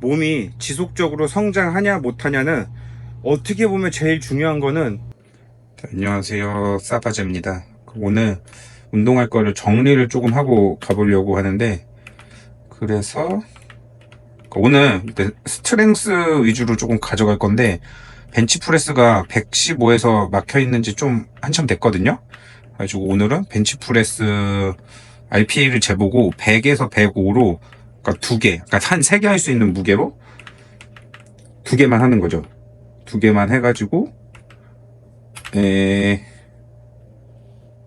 몸이 지속적으로 성장하냐 못하냐는 어떻게 보면 제일 중요한 거는 자, 안녕하세요. 사바제입니다. 오늘 운동할 거를 정리를 조금 하고 가보려고 하는데 그래서 오늘 일단 스트렝스 위주로 조금 가져갈 건데 벤치프레스가 115에서 막혀 있는지 좀 한참 됐거든요. 그래가지고 오늘은 벤치프레스 RPA를 재보고 100에서 105로 그러니까 두 개, 그러니까 한 세 개 할 수 있는 무게로 두 개만 하는 거죠. 두 개만 해가지고 에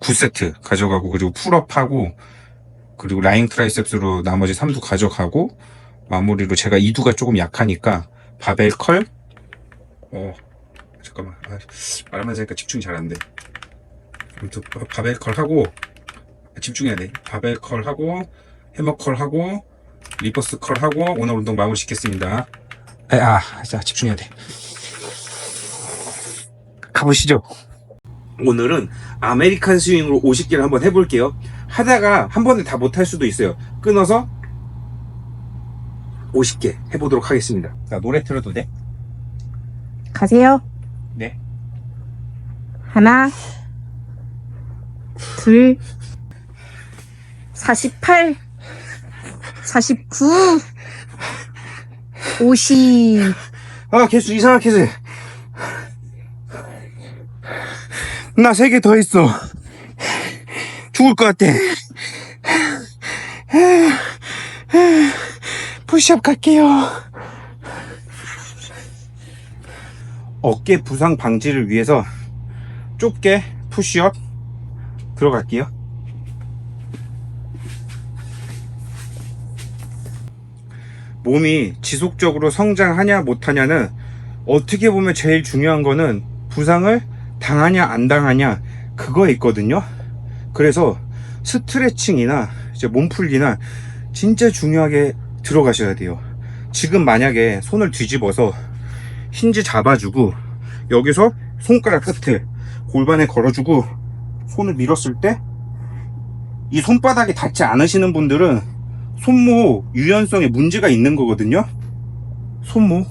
9세트 가져가고 그리고 풀업하고 그리고 라인 트라이셉스로 나머지 3두 가져가고 마무리로 제가 2두가 조금 약하니까 바벨 컬 어, 잠깐만 아, 말하면서 하니까 집중이 잘 안 돼. 아무튼 바- 바벨 컬 하고 집중해야 돼. 바벨 컬 하고 해머 컬 하고 리버스 컬 하고 오늘 운동 마무리 짓겠습니다. 아, 자 집중해야 돼. 가보시죠. 오늘은 아메리칸 스윙으로 50개를 한번 해볼게요. 하다가 한 번에 다 못할 수도 있어요. 끊어서 50개 해보도록 하겠습니다. 자 노래 틀어도 돼? 가세요. 네. 하나, 둘, 48, 49, 50. 아 개수 이상하게 세. 나세 개 더 있어. 죽을 것 같아. 푸시업 갈게요. 어깨 부상 방지를 위해서 좁게 푸시업 들어갈게요. 몸이 지속적으로 성장하냐 못하냐는 어떻게 보면 제일 중요한 거는 부상을 당하냐 안 당하냐 그거에 있거든요. 그래서 스트레칭이나 이제 몸풀기나 진짜 중요하게 들어가셔야 돼요. 지금 만약에 손을 뒤집어서 힌지 잡아주고 여기서 손가락 끝을 골반에 걸어주고 손을 밀었을 때 이 손바닥이 닿지 않으시는 분들은 손목 유연성에 문제가 있는 거거든요. 손목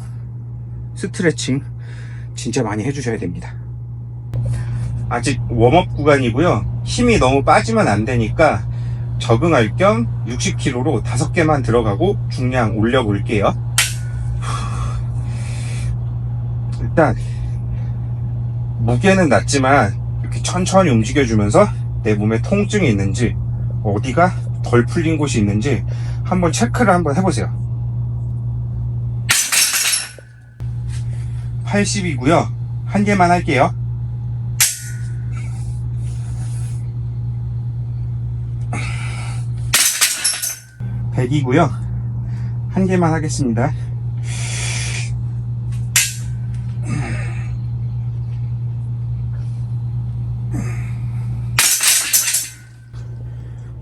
스트레칭 진짜 많이 해주셔야 됩니다. 아직 웜업 구간이고요. 힘이 너무 빠지면 안 되니까 적응할 겸 60kg로 5개만 들어가고 중량 올려볼게요. 일단 무게는 낮지만 이렇게 천천히 움직여주면서 내 몸에 통증이 있는지 어디가 덜 풀린 곳이 있는지 한번 체크를 한번 해보세요. 80이고요. 한 개만 할게요. 백이고요 한 개만 하겠습니다.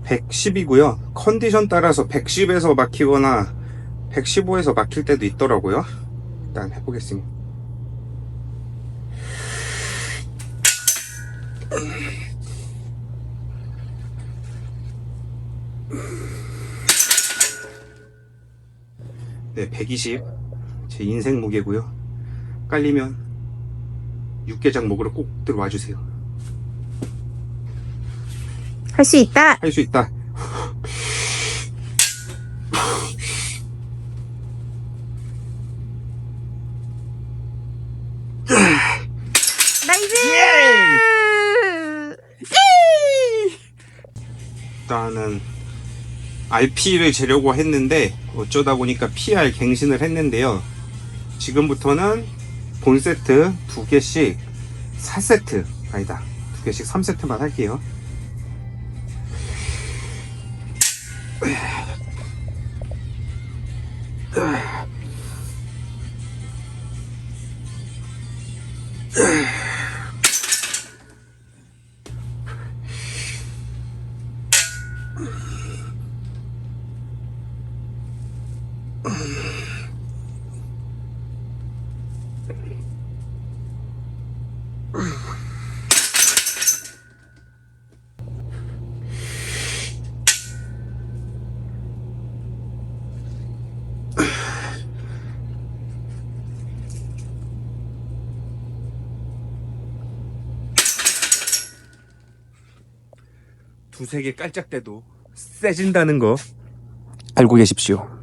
(110이고요) 컨디션 따라서 110에서 막히거나 115에서 막힐 때도 있더라고요 일단 해보겠습니다 네, 120. 제 인생 무게고요. 깔리면 육개장 먹으러 꼭 들어와 주세요. 할 수 있다. 할 수 있다. 나이스! 일단은 RP를 재려고 했는데 어쩌다 보니까 PR 갱신을 했는데요. 지금부터는 본 세트 두 개씩 4세트 아니다 두 개씩 3세트만 할게요. Mm-hmm. 두세 개 깔짝대도 세진다는 거 알고 계십시오.